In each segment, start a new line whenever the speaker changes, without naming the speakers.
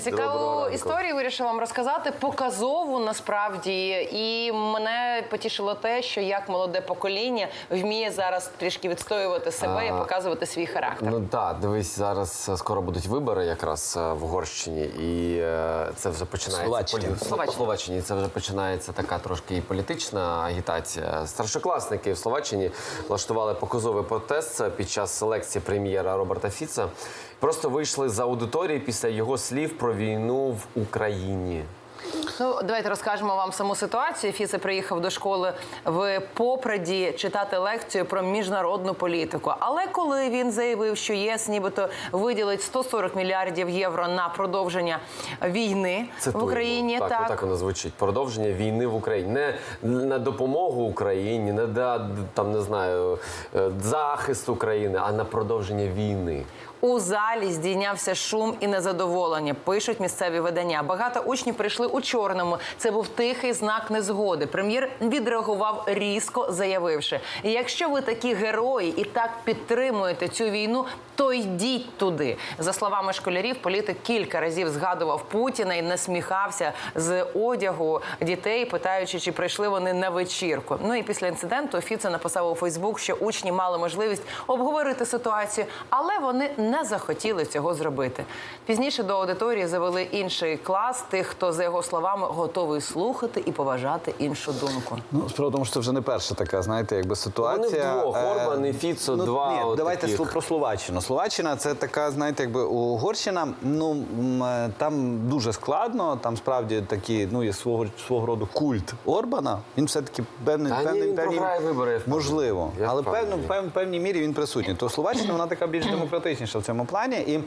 Цікаву історію вирішила вам розказати показову насправді, і мене потішило те, що як молоде покоління вміє зараз трішки відстоювати себе і показувати свій характер.
Ну так, дивись, зараз е, скоро будуть вибори якраз е, в Угорщині, і е, це вже починається
Словаччині.
полі-
Словаччині.
Словаччині. Це вже починається така трошки і політична агітація. Старшокласники в Словаччині влаштували показовий протест під час селекції прем'єра Роберта Фіца. Просто вийшли з аудиторії після його слів про війну в Україні.
Ну, давайте розкажемо вам саму ситуацію. Фіце приїхав до школи в Попраді читати лекцію про міжнародну політику. Але коли він заявив, що ЄС нібито виділить 140 мільярдів євро на продовження війни в Україні,
так,
так,
так воно звучить. Продовження війни в Україні. Не на допомогу Україні, не да там не знаю е, захист України, а на продовження війни.
У залі здійнявся шум і незадоволення. Пишуть місцеві видання. Багато учнів прийшли у чорному. Це був тихий знак незгоди. Прем'єр відреагував різко, заявивши: якщо ви такі герої і так підтримуєте цю війну, то йдіть туди. За словами школярів, політик кілька разів згадував Путіна і насміхався з одягу дітей, питаючи, чи прийшли вони на вечірку. Ну і після інциденту Фіце написав у Фейсбук, що учні мали можливість обговорити ситуацію, але вони не захотіли цього зробити. Пізніше до аудиторії завели інший клас, тих, хто за його словами готовий слухати і поважати іншу думку.
Ну, справа в тому, що це вже не перша така, знаєте, якби ситуація.
вдвох,
Е,
Орбан і Фіцо,
ну,
два
Ні,
от
давайте
таких.
про Словаччину. Словаччина це така, знаєте, якби Угорщина. Ну е, там дуже складно. Там справді такі, ну є свого свого роду культ Орбана. Він все таки певний
Та ні,
певний
він програє вибори,
можливо,
Я
але певно, пев, певній мірі він присутній. То Словаччина вона така більш демократичніша в цьому плані. І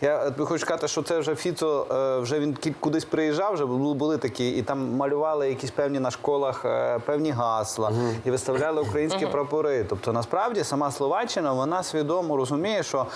я хочу сказати, що це вже Фіцо, е, вже він кудись приїжджав, вже були, були такі, і там малювали якісь певні на школах е, певні гасла і виставляли українські прапори. Тобто, насправді сама Словаччина вона свідомо розуміє, що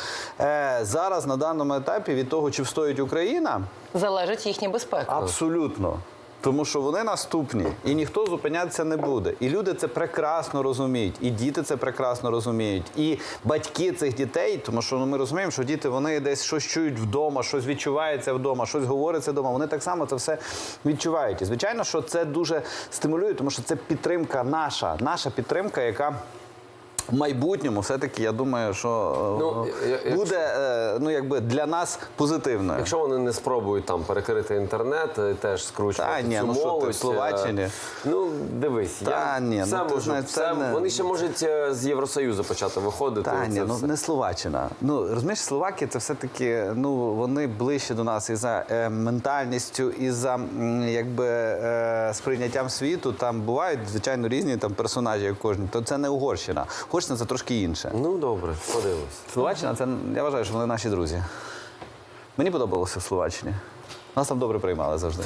е, зараз на даному етапі від того, чи встоїть Україна,
Залежить їхня безпека.
Абсолютно. Тому що вони наступні, і ніхто зупинятися не буде. І люди це прекрасно розуміють, і діти це прекрасно розуміють, і батьки цих дітей, тому що ну, ми розуміємо, що діти вони десь щось чують вдома, щось відчувається вдома, щось говориться вдома. Вони так само це все відчувають. І звичайно, що це дуже стимулює, тому що це підтримка наша, наша підтримка, яка. В майбутньому все-таки я думаю, що е,
Ну, я- я-
буде е, ну якби для нас позитивною.
Якщо вони не спробують там перекрити інтернет, е, теж скручувати
Та ні,
цю
ну що ти, в Словаччині?
Ну дивись,
Та
я
ні,
все
ну,
можу,
знаєш,
все-
не-
вони ще можуть з Євросоюзу почати виходити.
Та ні, ну
все.
не Словаччина. Ну розумієш, Словаки це все-таки ну вони ближче до нас і за е, ментальністю, і за якби е, сприйняттям світу. Там бувають звичайно різні там персонажі, як кожен. То це не Угорщина. Угорщина це трошки інше.
Ну добре, подивимось.
Словаччина, це я вважаю, що вони наші друзі. Мені подобалося в Словаччині. Нас там добре приймали завжди.